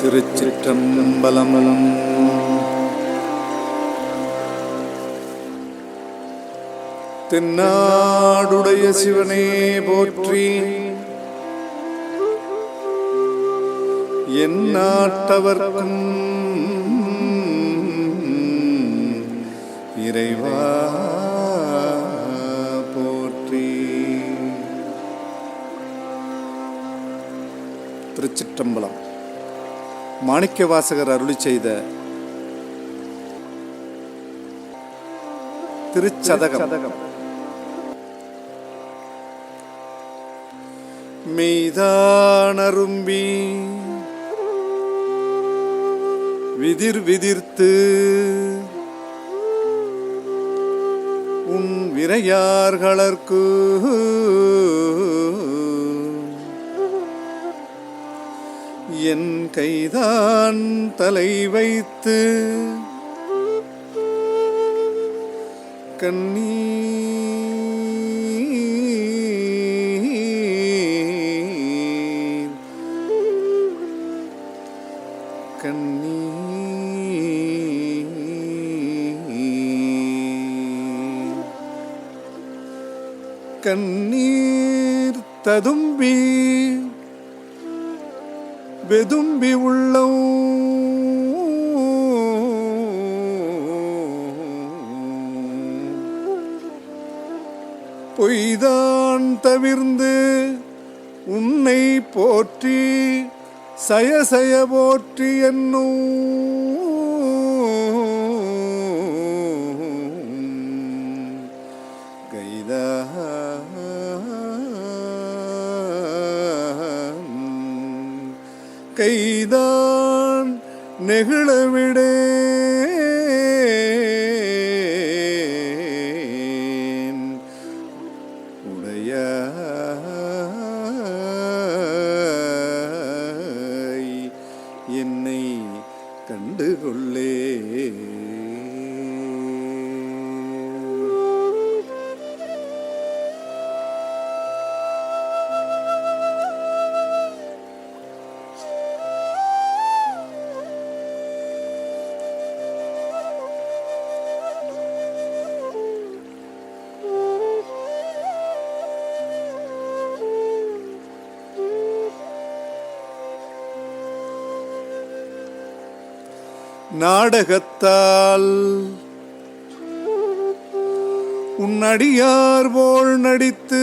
திருச்சிற்றம்பலம் தென்னாடுடைய சிவனே போற்றி. என் நாட்டவர்க்கும் இறைவா போற்றி. திருச்சிற்றம்பலம். மாணிக்கவாசகர் அருளி செய்த திருச்சதகம். மெய்தானரும்பி விதிர் விதிர்த்து உன் விரையார்களர்க்கு என் கைதான் தலை வைத்து கண்ணீர் கண்ணீர் கண்ணீர் ததும்பி வெதும்பி உள்ளம். பொய்தான் தவிர்ந்து உன்னை போற்றி சயசய போற்றி என்னும் நெகிழவிடே உடைய என்னை கண்டுகொள்ளே. நாடகத்தால். உன்னடியார் போல் நடித்து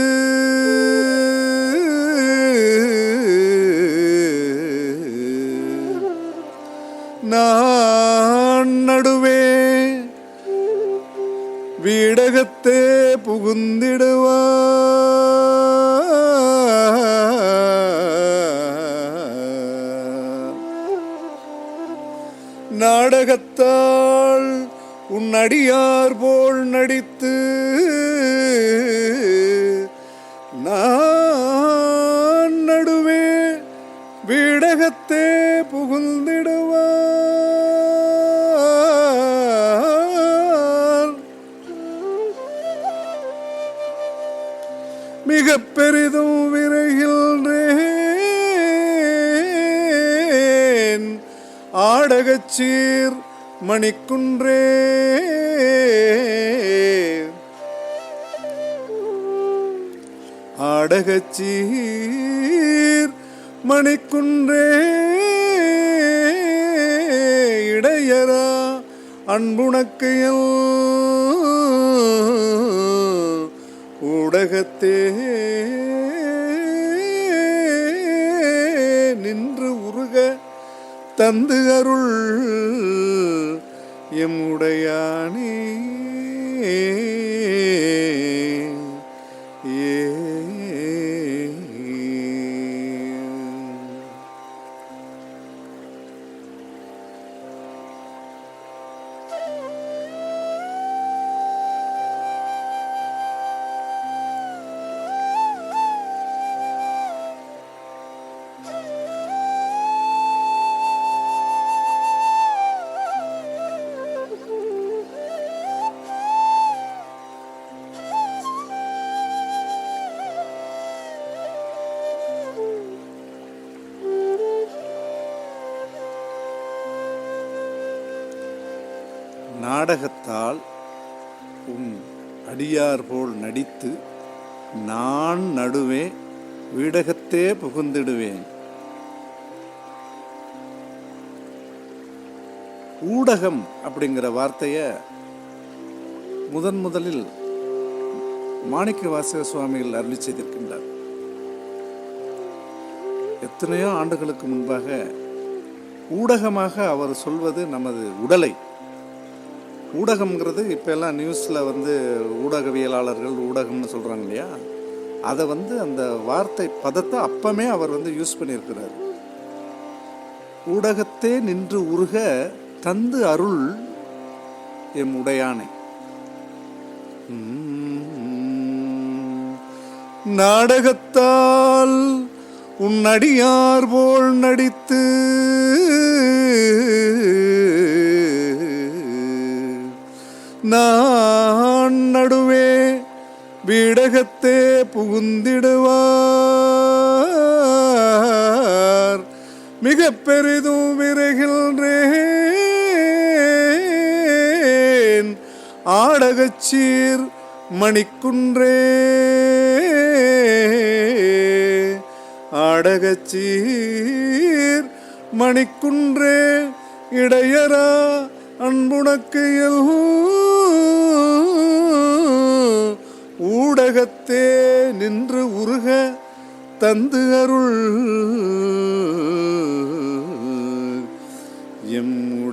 நாடகத்தால் உன் அடியார் போல் நடித்து நான் நடுவே வீடகத்தே புகுந்திடுவார் மிக பெரிதும் விரைகின்றேன் ஆடகச்சீர் மணிக்குன்றே ஆடகச்சீர் மணிக்குன்றே இடையரா அன்புணக்கு ஊடகத்தே தந்து அருள் எம்முடையானே. நாடகத்தால் உன் அடியார் போல் நடித்து நான் நடுவே வீடகத்தே புகுந்திடுவேன். ஊடகம் அப்படிங்கிற வார்த்தைய முதன் முதலில் மாணிக்க வாசக சுவாமிகள் அருளி செய்திருக்கின்றார். எத்தனையோ ஆண்டுகளுக்கு முன்பாக ஊடகமாக அவர் சொல்வது நமது உடலை ஊடகம்ங்கிறது இப்போ எல்லாம் நியூஸில் வந்து ஊடகவியலாளர்கள் ஊடகம்னு சொல்கிறாங்க இல்லையா? அதை வந்து அந்த வார்த்தை பதத்தை அப்பமே அவர் வந்து யூஸ் பண்ணியிருக்கிறார். ஊடகத்தே நின்று உருக தந்து அருள் எம் உடையானை. நாடகத்தால் உன் அடியார் போல் நடித்து நான் நடுவே வீடகத்தே புகுந்திடுவார். மிக பெரிதும் விரைகின்றேன். ஆடகச்சீர் மணிக்குன்றே ஆடகச்சீர் மணிக்குன்றே இடையரா அன்புணக்கு எல் ஊடகத்தே நின்று உருக தந்து அருள். எம்